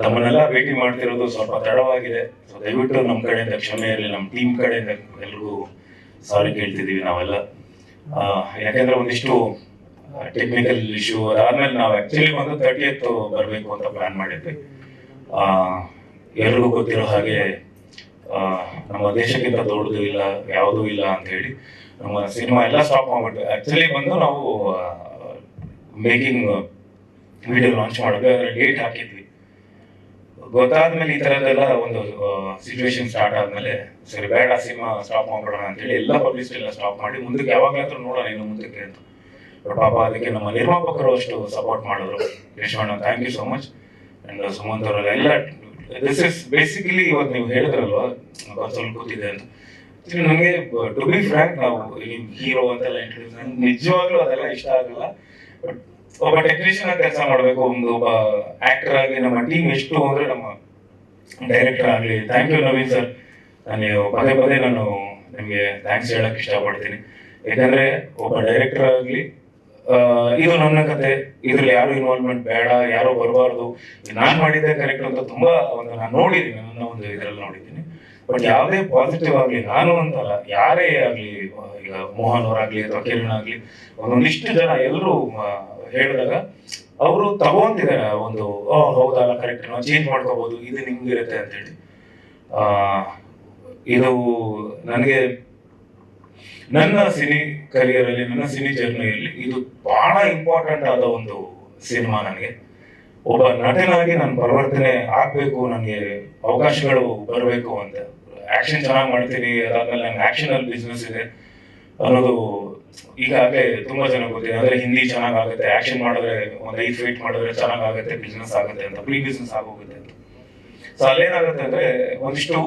ತಮ್ಮನ್ನೆಲ್ಲ ಭೇಟಿ ಮಾಡ್ತಿರೋದು ಸ್ವಲ್ಪ ತಡವಾಗಿದೆ. ಸೊ ದಯವಿಟ್ಟು ನಮ್ಮ ಕಡೆಯಿಂದ ಕ್ಷಮೆ ಇರಲಿ ನಮ್ಮ ಟೀಮ್ ಕಡೆಯಿಂದ ಎಲ್ರಿಗೂ ಸಾರಿ ಕೇಳ್ತಿದ್ದೀವಿ ನಾವೆಲ್ಲ. ಯಾಕೆಂದ್ರೆ ಒಂದಿಷ್ಟು ಟೆಕ್ನಿಕಲ್ ಇಶ್ಯೂ ಅದಾದ್ಮೇಲೆ ನಾವು ಆಕ್ಚುಲಿ ಒಂದು ತರ್ಟಿ ಎತ್ ಬರಬೇಕು ಅಂತ ಪ್ಲಾನ್ ಮಾಡಿದ್ವಿ. ಎಲ್ರಿಗೂ ಗೊತ್ತಿರೋ ಹಾಗೆ ನಮ್ಮ ದೇಶಕ್ಕಿಂತ ದೊಡ್ಡದು ಇಲ್ಲ, ಯಾವುದೂ ಇಲ್ಲ ಅಂತ ಹೇಳಿ ನಮ್ಮ ಸಿನಿಮಾ ಎಲ್ಲ ಸ್ಟಾಪ್ ಮಾಡ್ಬಿಟ್ಟು ಆಕ್ಚುಲಿ ಬಂದು ನಾವು ಮೇಕಿಂಗ್ ವಿಡಿಯೋ ಲಾಂಚ್ ಮಾಡಿದ್ವಿ. ಅದರ ಡೇಟ್ ಹಾಕಿದ್ವಿ. ಗೊತ್ತಾದ್ಮೇಲೆ ಈ ತರದೆಲ್ಲ ಒಂದು ಸಿಚುವೇಶನ್ ಸ್ಟಾರ್ಟ್ ಆದ್ಮೇಲೆ ಸರಿ, ಬೇಡ ಸಿನಿಮಾ ಸ್ಟಾಪ್ ಮಾಡ್ಬಿಡೋಣ ಅಂತೇಳಿ ಎಲ್ಲ ಪಬ್ಲಿಸಿಟಿ ಎಲ್ಲ ಸ್ಟಾಪ್ ಮಾಡಿ ಮುಂದಕ್ಕೆ ಯಾವಾಗ್ಲಾದ್ರೂ ನೋಡೋಣ ಇನ್ನು ಮುಂದಕ್ಕೆ ಅಂತ. ಪಾಪ ಅದಕ್ಕೆ ನಮ್ಮ ನಿರ್ಮಾಪಕರು ಅಷ್ಟು ಸಪೋರ್ಟ್ ಮಾಡಿದ್ರು. ಯಶವಣ್ಣ thank you so much and Sumanth ಅವರೆಲ್ಲ ಎಲ್ಲ ದಿಸ್ ಇಸ್ ಬೇಸಿಕಲಿ ಇವತ್ತು ನೀವು ಹೇಳಿದ್ರಲ್ವಾ ಬಸ್ಸಲ್ಲಿ ಕೂತಿದೆ ಅಂತ. ನನಗೆ ಟು ಬಿ ಫ್ರ್ಯಾಂಕ್ ನಾವು ಹೀರೋ ಅಂತೆಲ್ಲ ಇಂಟ್ರೊಡ್ಯೂಸ್ ನಿಜವಾಗ್ಲೂ ಅದೆಲ್ಲ ಇಷ್ಟ ಆಗಲ್ಲ. ಬಟ್ ಒಬ್ಬ ಟೆಕ್ನಿಷಿಯನ್ ಕೆಲಸ ಮಾಡಬೇಕು, ಒಂದು ಒಬ್ಬ ಆಕ್ಟರ್ ಆಗಿ ನಮ್ಮ ಟೀಮ್ ಎಷ್ಟು ಅಂದ್ರೆ ನಮ್ಮ ಡೈರೆಕ್ಟರ್ ಆಗಲಿ. ಥ್ಯಾಂಕ್ ಯು ನವೀನ್ ಸರ್ ನಾನು ಪದೇ ಪದೇ ನಾನು ನಿಮಗೆ ಥ್ಯಾಂಕ್ಸ್ ಹೇಳಕ್ ಇಷ್ಟಪಡ್ತೀನಿ. ಯಾಕಂದ್ರೆ ಒಬ್ಬ ಡೈರೆಕ್ಟರ್ ಆಗಲಿ ಇದು ನನ್ನ ಕತೆ. ಇದ್ರಲ್ಲಿ ಯಾರು ಇನ್ವಾಲ್ವ್ಮೆಂಟ್ ಬೇಡ, ಯಾರು ಬರಬಾರ್ದು. ನಾನು ಮಾಡಿದ್ದೆ ಕರೆಕ್ಟ್ ಅಂತ ತುಂಬಾ ಒಂದು ನಾನು ನೋಡಿದ್ದೀನಿ ನನ್ನ ಒಂದು ಇದರಲ್ಲಿ ನೋಡಿದ್ದೀನಿ ಬಟ್ ಯಾವುದೇ ಪಾಸಿಟಿವ್ ಆಗಲಿ ನಾನು ಅಂತಲ್ಲ, ಯಾರೇ ಆಗಲಿ, ಈಗ ಮೋಹನ್ ಅವರಾಗ್ಲಿ ಅಥವಾ ಕಿರಣ್ ಆಗಲಿ ಒಂದೊಂದಿಷ್ಟು ಜನ ಎಲ್ಲರೂ ಹೇಳಿದಾಗ ಅವರು ತಗೊಂತಿದ್ದಾರೆ ಒಂದು ಹೌದಲ್ಲ ಕರೆಕ್ಟ್ ನಾವು ಚೇಂಜ್ ಮಾಡ್ಕೋಬಹುದು ಇದು ನಿಮ್ಗಿರುತ್ತೆ ಅಂತ ಹೇಳಿ ಇದು ನನಗೆ, ನನ್ನ ಸಿನಿ ಕರಿಯರ್ ಅಲ್ಲಿ ನನ್ನ ಸಿನಿ ಜರ್ನಿಯಲ್ಲಿ ಇದು ಬಹಳ ಇಂಪಾರ್ಟೆಂಟ್ ಆದ ಒಂದು ಸಿನಿಮಾ ನನಗೆ. ಒಬ್ಬ ನಟನಾಗಿ ನಾನು ಪರಿವರ್ತನೆ ಆಗ್ಬೇಕು, ನನಗೆ ಅವಕಾಶಗಳು ಬರಬೇಕು ಅಂತ. ಆಕ್ಷನ್ ಚೆನ್ನಾಗಿ ಮಾಡ್ತೀನಿ, ಅದಾದ್ಮೇಲೆ ನಂಗೆ ಆಕ್ಷನ್ ಅಲ್ಲಿ ಬಿಸ್ನೆಸ್ ಇದೆ ಅನ್ನೋದು ಈಗಾಗಲೇ ತುಂಬ ಜನ ಗೊತ್ತಿದೆ. ಅಂದ್ರೆ ಹಿಂದಿ ಚೆನ್ನಾಗ್ ಆಗುತ್ತೆ ಆಕ್ಷನ್ ಮಾಡಿದ್ರೆ ಒಂದ್ ಐದು ಫೀಟ್ ಮಾಡಿದ್ರೆ ಚೆನ್ನಾಗ್ ಆಗುತ್ತೆ ಬಿಸ್ನೆಸ್ ಆಗುತ್ತೆ ಅಂತ ಪ್ರೀ ಬಿಸ್ನೆಸ್ ಆಗೋಗುತ್ತೆ ಅಂತ. ಸೊ ಅಲ್ಲೇನಾಗುತ್ತೆ ಅಂದ್ರೆ ಒಂದಿಷ್ಟು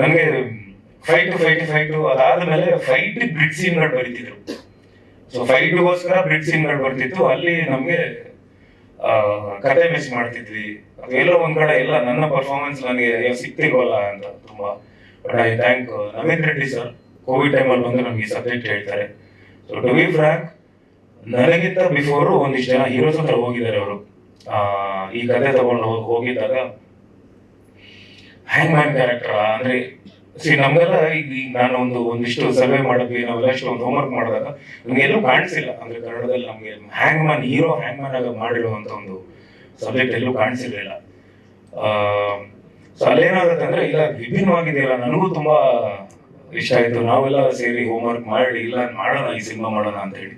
ನನಗೆ ಫೈಟ್ ಫೈಟ್ ಫೈಟ್ ಅದಾದ್ಮೇಲೆ ಫೈಟ್ ಬ್ರಿಡ್ ಸೀನ್ಗಳು ಬರೀತಿದ್ರು. ಸೊ ಫೈಟ್ಗೋಸ್ಕರ ಬ್ರಿಡ್ ಸೀನ್ಗಳು ಬರ್ತಿತ್ತು. ಅಲ್ಲಿ ನಮ್ಗೆ ಕತೆ ಮಿಸ್ ಮಾಡ್ತಿದ್ವಿ. ಎಲ್ಲೋ ಒಂದ್ ಕಡೆ ಎಲ್ಲ ನನ್ನ ಪರ್ಫಾರ್ಮೆನ್ಸ್ ನನಗೆ ಸಿಕ್ತಿಲ್ವಲ್ಲ ಅಂತ ತುಂಬಾ I thank Naveen Reddy sir COVID ಟೈಮಲ್ಲಿ ಬಂದು ನಮ್ಗೆ ಸಬ್ಜೆಕ್ಟ್ ಹೇಳ್ತಾರೆ. ಸೊ ಟು ಬಿ ಫ್ರಾಂಕ್ ನನಗಿಂತ ಬಿಫೋರು ಒಂದಿಷ್ಟು ಜನ ಹೀರೋಸ್ ಹತ್ರ ಹೋಗಿದ್ದಾರೆ ಅವರು. ಈ ಕತೆ ತಗೊಂಡು ಹೋಗ್- ಹೋಗಿದ್ದಾಗ ಹ್ಯಾಂಗ್ ಮ್ಯಾನ್ ಕ್ಯಾರೆಕ್ಟರ್ ಅಂದ್ರೆ ಸಿ ನಮ್ಗೆಲ್ಲ ಈಗ ನಾನು ಒಂದು ಒಂದಿಷ್ಟು ಸರ್ವೆ ಮಾಡಿದ್ವಿ, ನಾವೆಲ್ಲ ಇಷ್ಟು ಒಂದು ಹೋಮ್ವರ್ಕ್ ಮಾಡಿದಾಗ ನಮ್ಗೆ ಎಲ್ಲೂ ಕಾಣಿಸಿಲ್ಲ. ಅಂದ್ರೆ ಕನ್ನಡದಲ್ಲಿ ನಮ್ಗೆ ಹ್ಯಾಂಗ್ ಮ್ಯಾನ್ ಹೀರೋ ಹ್ಯಾಂಗ್ ಮ್ಯಾನ್ ಆಗ ಮಾಡಿರುವಂತ ಒಂದು ಸಬ್ಜೆಕ್ಟ್ ಎಲ್ಲೂ ಕಾಣಿಸಿರ್ಲಿಲ್ಲ. ಸೊ ಅಲ್ಲೇನಾಗುತ್ತೆ ಅಂದ್ರೆ ಇಲ್ಲ, ವಿಭಿನ್ನವಾಗಿದೆಯಲ್ಲ, ನನಗೂ ತುಂಬಾ ಇಷ್ಟ ಆಯ್ತು. ನಾವೆಲ್ಲ ಸೇರಿ ಹೋಮ್ ವರ್ಕ್ ಮಾಡಿ, ಇಲ್ಲ ಮಾಡೋಣ, ಈ ಸಿನಿಮಾ ಮಾಡೋಣ ಅಂತ ಹೇಳಿ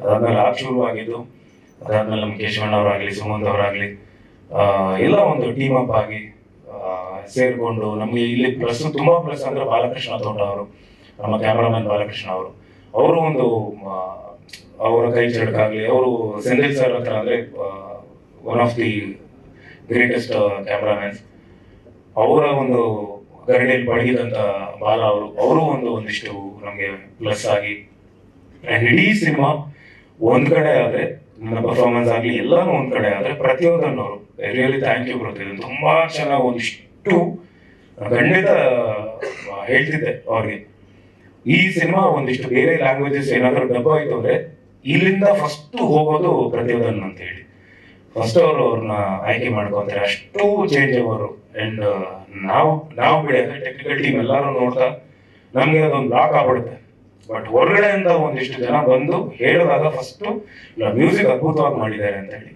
ಅದಾದ್ಮೇಲೆ ಆಪ್ ಶುರುವಾಗಿದ್ದು, ಅದಾದ್ಮೇಲೆ ನಮ್ಮ ಕೇಶವಣ್ಣ ಅವರಾಗ್ಲಿ, ಸುಮಂತ್ ಅವರಾಗ್ಲಿ ಎಲ್ಲ ಒಂದು ಟೀಮ್ ಅಪ್ ಆಗಿ ಸೇರಿಕೊಂಡು, ನಮಗೆ ನಮ್ಗೆ ಇಲ್ಲಿ ಪ್ಲಸ್ ತುಂಬಾ ಪ್ಲಸ್ ಅಂದ್ರೆ ಬಾಲಕೃಷ್ಣ ತೋಟ ಅವರು, ನಮ್ಮ ಕ್ಯಾಮರಾಮನ್ ಬಾಲಕೃಷ್ಣ ಅವರು. ಅವರು ಒಂದು ಅವರ ಕೈ ಚಡಕಾಗ್ಲಿ, ಅವರು ಸೆಂದಿಲ್ ಸರ್ ಹತ್ರ ಅಂದ್ರೆ one of the greatest cameramans ಅವರ ಒಂದು ಗರಡಿಯಲ್ಲಿ ಪಡೆದಂತ ಬಾಲ ಅವರು ಅವರು ಒಂದು ಒಂದಿಷ್ಟು ನಮಗೆ ಪ್ಲಸ್ ಆಗಿ. ಇಡೀ ಸಿನಿಮಾ ಒಂದ್ ಕಡೆ ಆದ್ರೆ ನನ್ನ ಪರ್ಫಾರ್ಮೆನ್ಸ್ ಆಗ್ಲಿ, ಎಲ್ಲಾನು ಒಂದ್ ಕಡೆ ಆದ್ರೆ ಅವರು ರಿಯಲಿ ಥ್ಯಾಂಕ್ ಯು ಬರುತ್ತೆ ತುಂಬಾ ಚೆನ್ನಾಗಿ ಒಂದಿಷ್ಟು ಖಂಡಿತ ಹೇಳ್ತಿದ್ದೆ ಅವ್ರಿಗೆ. ಈ ಸಿನಿಮಾ ಒಂದಿಷ್ಟು ಬೇರೆ ಲ್ಯಾಂಗ್ವೇಜಸ್ ಏನಾದ್ರೂ ಡಬ್ ಆಯ್ತು ಅಂದ್ರೆ ಇಲ್ಲಿಂದ ಫಸ್ಟ್ ಹೋಗೋದು ಪ್ರತಿಯೊಂದನ್ನು ಅಂತ ಹೇಳಿ. ಫಸ್ಟ್ ಅವರು ಅವ್ರನ್ನ ಆಯ್ಕೆ ಮಾಡ್ಕೊಂತಾರೆ, ಅಷ್ಟು ಚೇಂಜ್ ಅವರು. ಅಂಡ್ ನಾವು ನಾವು ಬಿಡಿ ಟೆಕ್ನಿಕಲ್ ಟೀಮ್ ಎಲ್ಲಾರು ನೋಡ್ತಾ ನಮ್ಗೆ ಅದೊಂದು ಬ್ಲಾಕ್ ಆಗ್ಬಿಡುತ್ತೆ. ಬಟ್ ಹೊರಗಡೆಯಿಂದ ಒಂದಿಷ್ಟು ಜನ ಬಂದು ಹೇಳಿದಾಗ ಫಸ್ಟ್ ಮ್ಯೂಸಿಕ್ ಅದ್ಭುತವಾಗಿ ಮಾಡಿದ್ದಾರೆ ಅಂತ ಹೇಳಿ.